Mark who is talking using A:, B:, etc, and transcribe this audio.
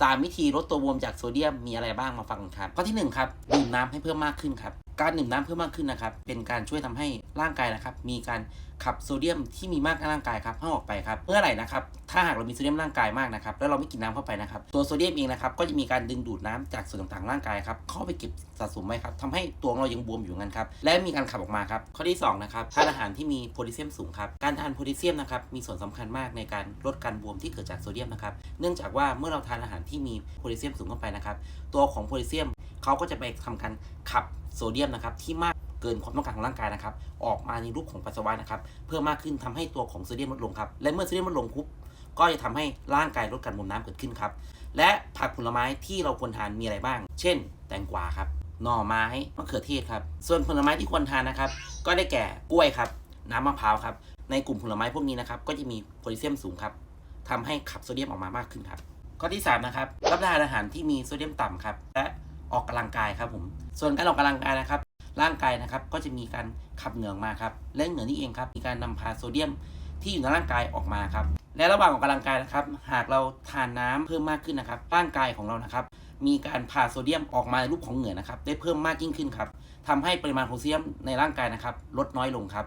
A: สามวิธีลดตัวบวมจากโซเดียมมีอะไรบ้างมาฟังกันครับ ข้อที่หนึ่งครับดื่มน้ำให้เพิ่มมากขึ้นครับ การดื่มน้ำเพิ่มมากขึ้นนะครับเป็นการช่วยทำให้ร่างกายนะครับมีการขับโซเดียมที่มีมากในร่างกายครับให้ออกไปครับเมื่อไหร่นะครับถ้าหากเรามีโซเดียมร่างกายมากนะครับแล้วเราไม่กินน้ำเข้าไปนะครับตัวโซเดียมเองนะครับก็จะมีการดึงดูดน้ำจากส่วนต่างๆร่างกายครับเข้าไปเก็บสะสมไว้ครับทำให้ตัวเรายังบวมอยู่งั้นครับและมีการขับออกมาครับข้อที่สองนะครับทานอาหารที่มีโพแทสเซียมสูงครับการทานโพแทสเซียมนะครับมีส่วนสำคัญมากในการลดการบวมที่เกิดจากโซเดียมนะครับเนื่องจากว่าเมื่อเราทานอาหารที่มีโพแทสเซียมสูงเข้าไปนะครับตัวของโพแทสเซียมเขาก็จะไปทำการขับโซเดียมนะครับที่มาก เกินความต้องการของร่างกายนะครับ ออกมาในรูปของปัสสาวะนะครับ เพิ่มมากขึ้นทำให้ตัวของโซเดียมลดลงครับ และเมื่อโซเดียมลดลงปุ๊บก็จะทำให้ร่างกายลดการบวมน้ำเกิดขึ้นครับ และผักผลไม้ที่เราควรทานมีอะไรบ้าง เช่น แตงกวาครับ หน่อไม้มะเขือเทศครับ ส่วนผลไม้ที่ควรทานนะครับ ก็ได้แก่กล้วยครับ น้ำมะพร้าวครับ ในกลุ่มผลไม้พวกนี้นะครับ ก็จะมีโพแทสเซียมสูงครับทำให้ขับโซเดียมออกมามากขึ้นครับ ข้อที่3นะครับ รับประทานอาหารที่มีโซเดียมต่ำครับ และออกกำลังกายครับผม ส่วนการออกกำลังกายนะครับ ร่างกายนะครับ ก็จะมีการขับเหงื่อออกมาครับ และเหงื่อนี่เองครับมีการนำพาโซเดียมที่อยู่ในร่างกายออกมาครับ และระหว่างออกกำลังกายนะครับ หากเราทานน้ำเพิ่มมากขึ้นนะครับ ร่างกายของเรานะครับ มีการพาโซเดียมออกมาในรูปของเหงื่อนะครับ ได้เพิ่มมากยิ่งขึ้นครับทำให้ปริมาณโซเดียมในร่างกายนะครับ ลดน้อยลงครับ